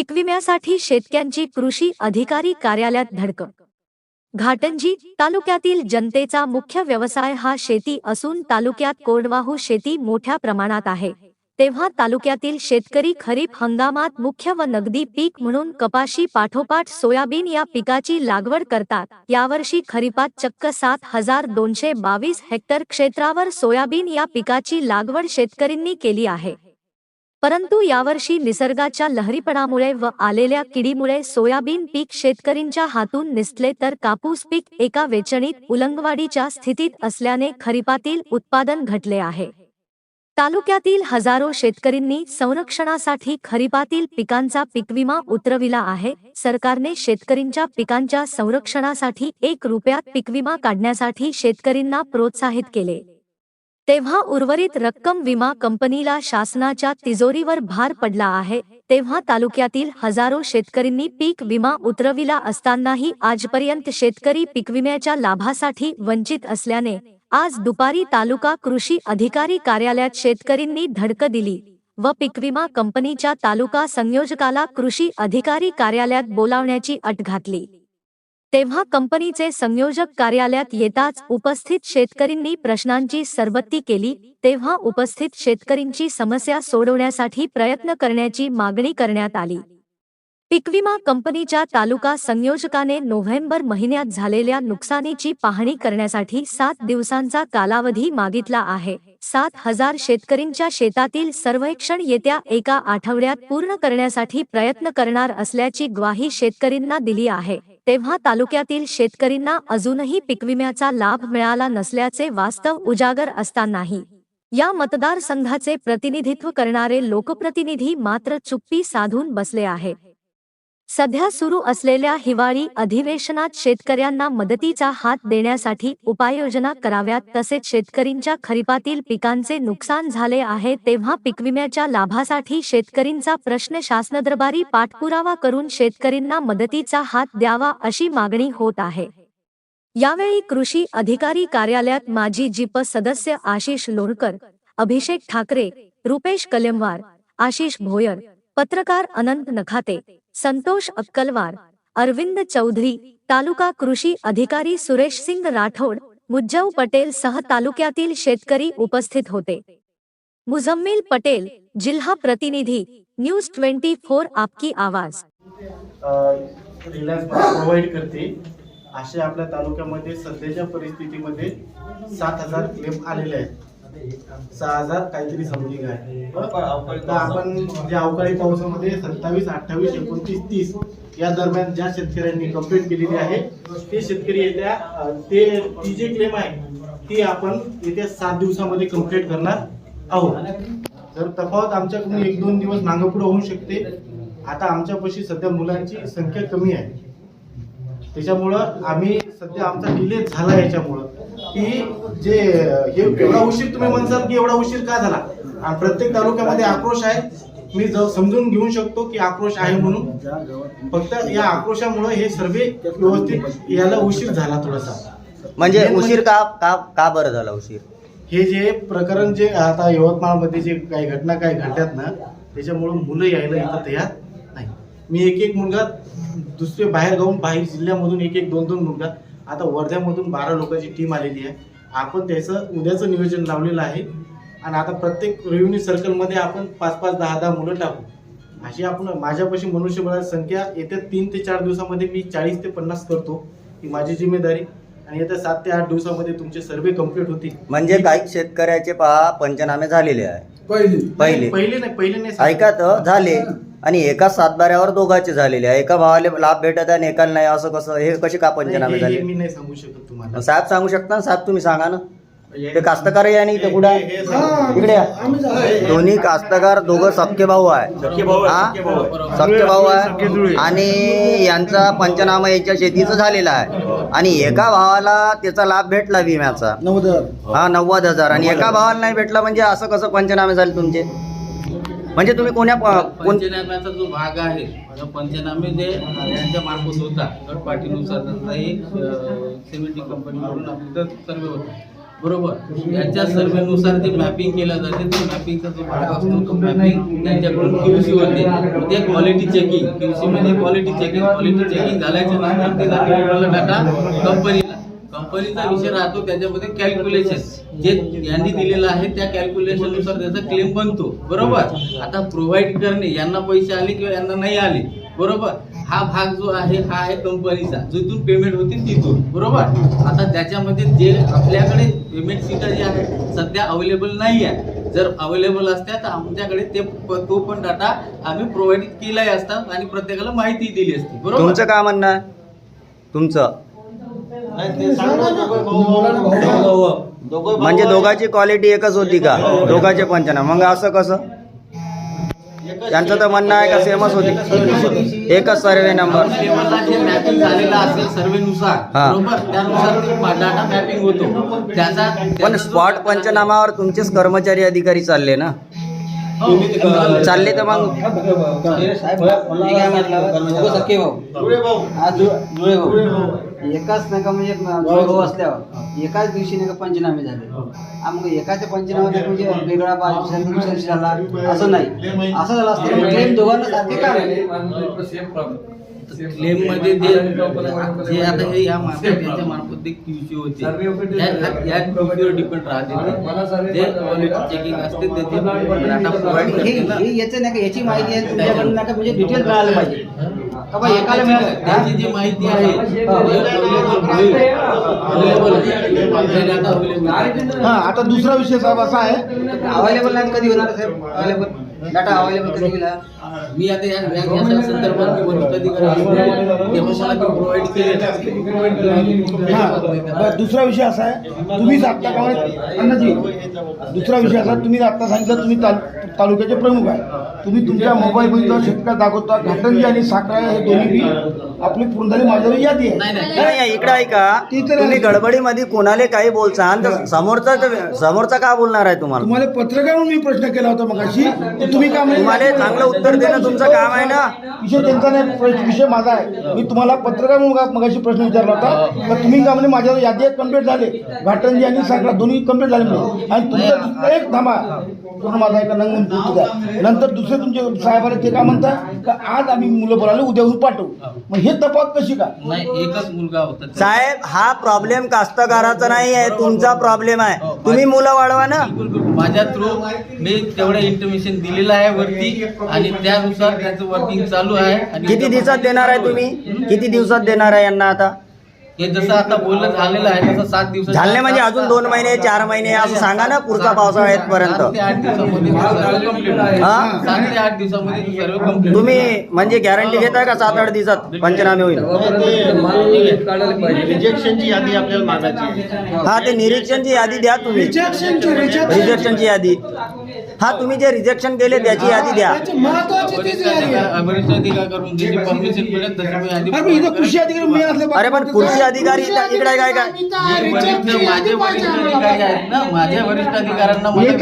पीक विम्यासाठी शेतकऱ्यांची कृषी अधिकारी कार्यालयात धडक. घाटंजी तालुक्यातील जनतेचा मुख्य व्यवसाय हा शेती असून तालुक्यात कोरडवाहू शेती मोठ्या प्रमाणात आहे. तेव्हा तालुक्यातील शेतकरी खरीप हंगामात मुख्य व नगदी पीक म्हणून कपाशी पाठोपाठ सोयाबीन या पिकाची लागवड करतात. यावर्षी खरीपात चक्क सात हजार दोनशे बावीस हेक्टर क्षेत्रावर सोयाबीन या पिकाची लागवड शेतकऱ्यांनी केली आहे. परंतु यावर्षी निसर्गाच्या लहरीपणामुळे व आलेल्या किडीमुळे सोयाबीन पीक शेतकरींच्या हातून निसले तर कापूस पीक एका वेचणीत उलंगवाडीच्या स्थितीत असल्याने खरीपातील उत्पादन घटले आहे. तालुक्यातील हजारो शेतकरींनी संरक्षणासाठी खरीपातील पिकांचा पिकविमा उतरविला आहे. सरकारने शेतकरींच्या पिकांच्या संरक्षणासाठी एक रुपयात पिकविमा काढण्यासाठी शेतकरींना प्रोत्साहित केले. तेव्हा उर्वरित रक्कम विमा कंपनीला शासनाच्या तिजोरीवर भार पडला आहे. तेव्हा तालुक्यातील हजारो शेतकरींनी पीक विमा उतरविला असतानाही आजपर्यंत शेतकरी पीकविम्याच्या लाभासाठी वंचित असल्याने आज दुपारी तालुका कृषी अधिकारी कार्यालयात शेतकरींनी धडक दिली व पीकविमा कंपनीच्या तालुका संयोजकाला कृषी अधिकारी कार्यालयात बोलावण्याची अट घातली. तेव्हा कंपनीचे संयोजक कार्यालयात येताच उपस्थित शेतकरींनी प्रश्नांची सरबत्ती केली तेव्हा उपस्थित शेतकरींची समस्या सोडवण्यासाठी प्रयत्न करण्याची मागणी करण्यात आली. पिकविमा कंपनीच्या तालुका संयोजकाने नोव्हेंबर महिन्यात झालेल्या नुकसानीची पाहणी करण्यासाठी सात दिवसांचा कालावधी मागितला आहे. सात हजार शेतकरींच्या शेतातील सर्वेक्षण येत्या एका आठवड्यात पूर्ण करण्यासाठी प्रयत्न करणार असल्याची ग्वाही शेतकरींना दिली आहे. तेव्हा तालुक्यातील शेतकरींना अजूनही पिकविम्याचा लाभ मिळाला नसल्याचे वास्तव उजागर असतानाही या मतदारसंघाचे प्रतिनिधित्व करणारे लोकप्रतिनिधी मात्र चुप्पी साधून बसले आहेत. सध्या सुरू असलेल्या हिवाळी अधिवेशनात शेतकऱ्यांना मदतीचा हात देण्यासाठी उपाययोजना कराव्यात तसेच शेतकरींच्या खरीपातील पिकांचे नुकसान झाले आहे तेव्हा पिकविम्याच्या लाभासाठी शेतकरींचा प्रश्न शासनदरबारी पाठपुरावा करून शेतकरींना मदतीचा हात द्यावा अशी मागणी होत आहे. यावेळी कृषी अधिकारी कार्यालयात माजी जीप सदस्य आशिष लोणकर अभिषेक ठाकरे रुपेश कलमवार आशिष भोयर पत्रकार अनंत नखाते संतोष अक्कलवार अरविंद चौधरी तालुका कृषी अधिकारी सुरेश सिंग राठोड मुज्जव पटेल सह तालुक्यातील शेतकरी उपस्थित होते. मुझम्मिल पटेल जिल्हा प्रतिनिधी न्यूज ट्वेंटी फोर आपकी आवाज. रिलायन्स प्रोव्हाइड करते. असे आपल्या तालुक्यामध्ये सध्याच्या परिस्थितीमध्ये सात हजार क्लेम आलेले आहेत. सहा हजार काहीतरी समथिंग आहे. तर आपण जे अवकाळी पावसामध्ये सत्तावीस अठ्ठावीस एकोणतीस तीस या दरम्यान ज्या शेतकऱ्यांनी कंप्लीट केलेली आहे ते शेतकरी येत्या ते ती जे क्लेम आहे ती आपण येत्या सात दिवसामध्ये कंप्लीट करणार आहोत. तर तफावत आमच्याकडून एक दोन दिवस मागं पुढे होऊ शकते. आता आमच्यापाशी सध्या मुलांची संख्या कमी आहे. त्याच्यामुळं आम्ही सध्या आमचा डिले झाला याच्यामुळं. की जे हे एवढा उशीर तुम्ही म्हणसाल की एवढा उशीर का झाला? आणि प्रत्येक तालुक्यामध्ये आक्रोश आहे. मी समजून घेऊ शकतो की आक्रोश आहे म्हणून. फक्त या आक्रोशामुळे हे सर्वे व्यवस्थित याला उशीर झाला थोडासा. म्हणजे उशीर का का का बरं झाला उशीर? हे जे प्रकरण जे आता यवतमाळमध्ये जे काही घटना काही घडल्यात ना त्याच्यामुळं मुलं यायला इथं तयार नाही. मी एक एक मुलगा दुसरे बाहेर गाऊन बाहेर जिल्ह्यामधून एक एक दोन दोन मुलगा आता वर्ध्यामधून बारा लोकांची टीम आलेली आहे. आपण त्याचं उद्याचं नियोजन लावलेलं आहे. आणि आता प्रत्येक रेव्हेन्यू सर्कलमध्ये आपण पाच पाच दहा दहा मुलं टाकू. अशी आपण माझ्यापाशी मनुष्यबळाची संख्या येत्या तीन ते चार दिवसामध्ये मी चाळीस ते पन्नास करतो ही माझी जिम्मेदारी. आणि येत्या सात ते आठ दिवसामध्ये तुमचे सर्वे कंप्लीट होतील. म्हणजे काही शेतकऱ्याचे पहा पंचनामे झालेले आहे. पहिले. पहिले. नाही पहिले नाही ऐका तर झाले. आणि एका सातबाऱ्यावर दोघांचे झालेले आहे. एका भावाला लाभ भेटत आहे आणि एकाला नाही. असं कसं हे कसे का पंचनामे हे- हे झाले? मी नाही सांगू शकत तुम्हाला. साहेब सांगू शकता? ना साहेब तुम्ही सांगा ना. ते कास्तकार आहे आणि ते कुठं हे- आहे? हे सांगू. इकडे या. दोन्ही कास्तकार दोघं सख्खे भाऊ आहे. हा? सख्खे भाऊ आहे. आणि यांचा पंचनामा याच्या शेतीचं झालेला आहे. आणि एका भावाला त्याचा लाभ भेटला विम्याचा. हा नव्वद हजार. आणि एका भावाला नाही भेटला म्हणजे असं कसं पंचनामे झाले तुमचे? म्हणजे तुम्ही कोण्या प- कोण पंचनाम्याचा जो भाग आहे पंचनामे जे यांच्या मार्फत होता थर्ड पार्टीनुसार त्यांचा एक सिमेंटिंग कंपनीकडून आपलं सर्वे होता. बरोबर? यांच्या सर्वेनुसार जे मॅपिंग केलं जाते ते मॅपिंगचा जो भाग असतो तो मॅपिंग त्यांच्याकडून क्यूसी होते मग ते क्वालिटी चेकिंग क्यूसी मध्ये क्वालिटी चेकिंग क्वालिटी चेकिंग झाल्याच्यानंतर ते डाटा कंपनीला कंपनीचा विषय राहतो त्याच्यामध्ये कॅल्क्युलेशन जे यांनी दिलेलं आहे त्या कॅल्क्युलेशननुसार त्याचा क्लेम बनतो. बरोबर? आता प्रोव्हाइड करणे यांना पैसे आले किंवा यांना नाही आले बरोबर? हा भाग जो आहे हा आहे कंपनीचा. जिथून पेमेंट होतील तिथून. बरोबर? आता त्याच्यामध्ये जे आपल्याकडे पेमेंट सीटा जे आहे सध्या अवेलेबल नाही आहे. जर अवेलेबल असत्या तर आमच्याकडे ते तो पण डाटा आम्ही प्रोव्हाइड केलाही असता आणि प्रत्येकाला माहिती दिली असती. बरोबर? तुमचं काय म्हणणं आहे? तुमचं? म्हणजे दोघांची क्वालिटी एकच होती का? दोघांचे पंचनामे मग असं कसं? त्यांचं तर म्हणणं आहे का सेमच होती? एकच सर्वे नंबर लेवलला जे मॅपिंग झालेला असेल सर्वेनुसार हा. बरोबर? त्यानुसार ते डाटा मॅपिंग होतो. त्याचा पण स्पॉट पंचनामावर तुमचेच कर्मचारी अधिकारी चालले ना. चालले तर मग. एकाच नाही का म्हणजे जुळे भाऊ असल्यावर. एकाच दिवशी नाही का पंचनामे झाले. मग एकाच्या पंचनामे म्हणजे वेगळा पाच दुसऱ्या दिवशी झाला. असं नाही. असं झालं असतं. दोघांना सारखे का नाही? क्लेममध्ये जे जे आता हे या मार्फत याच्या मार्फत ते क्यूसी होते. या क्यूसीवर डिपेंड राहते ते. क्वालिटी चेकिंग असते त्याचे डाटा प्रोव्हाइड हे करते. हे याचं नाही का? याची माहिती आहे तुमच्याकडून म्हणजे डिटेल मिळालं पाहिजे. एकाला त्याची जी माहिती आहे. हा. आता दुसरा विषय साहेब असा आहे. अवेलेबल नाही कधी होणार साहेब? अवेलेबल डाटा अवेलेबल कधी केला मी आता या या- या संदर्भात मी वरिष्ठ अधिकारी तेव्हा मला ते प्रोव्हाइड केले हा दुसरा विषय असा आहे. तुम्हीच आत्ता का अण्णाजी दुसरा विषय असा तुम्ही आत्ता सांगितलं तुम्ही ताल- तालुक्याचे प्रमुख आहे. तुम्ही तुमच्या मोबाईल मध्ये शेतकऱ्या दाखवता. घाटंजी आणि साखरा हे दोन्ही बी आपली पूर्ण झाली माझ्यावर यादी आहे. इकडं ऐका. ती तर- तुम्ही गडबडीमध्ये कोणाला काही बोलसान तर समोरचा समोरचा का बोलणार आहे तुम्हाला? तुम्हाला पत्रकारून मी प्रश्न केला होता मगाशी. तर तुम्ही का तुम्हाला चांगलं उत्तर देणं तुमचं काम आहे ना? विषय त्यांचा नाही प्रश्न- विषय माझा आहे. मी तुम्हाला पत्रकार म्हणून मगाशी प्रश्न विचारला होता. तर तुम्ही का म्हणे माझ्यावर यादी कंप्लीट झाले. घाटंजी आणि साखरा दोन्ही कंप्लीट झाले म्हणे. आणि तुमचं एक थांबा. पूर्ण माझा एका नंगून आहे. नंतर दुसरे तुमचे साहेब आले ते काय म्हणतात? का आज आम्ही मुलं बोलायला उद्याहून पाठवू. मग हे तपास कशी का? नाही एकच मुलगा होता. साहेब हा प्रॉब्लेम कास्तकाराचा नाही आहे तुमचा प्रॉब्लेम आहे. तुम्ही मुलं वाढवा ना. माझ्या थ्रू मी तेवढं इंटरमिशन दिलेलं आहे वरती आणि त्यानुसार त्याचं वर्किंग चालू आहे आणि किती दिवसात देणार आहे तुम्ही? किती दिवसात देणार आहे यांना आता? हे जसं आता बोलणं झालेलं आहे तसं सात दिवसात झाले म्हणजे अजून दोन महिने चार महिने असं सांगा ना पुढचा पावसाळा सात ते येतपर्यंत आठ दिवसामध्ये ते सर्व कंप्लीट होईल. हा? सात ते आठ दिवसामध्ये ते सर्व कंप्लीट तुम्ही म्हणजे गॅरंटी घेताय का सात आठ दिवसात पंचनामे होईल रिजेक्शनची यादी आपल्याला मागायची आहे. हा ते निरीक्षणची यादी द्या तुम्ही रिजेक्शनची यादी हा तुम्ही जे रिजेक्शन केले त्याची यादी द्या. वरिष्ठ अधिकार- परमिशन मिळेल मी आधी अरे पण इथं कृषी अधिकारी मेन असले अरे पण कृषी अधिकारी इकडे काय काय? माझे वरिष्ठ अधिकारी आहेत ना माझ्या वरिष्ठ अधिकाऱ्यांना मला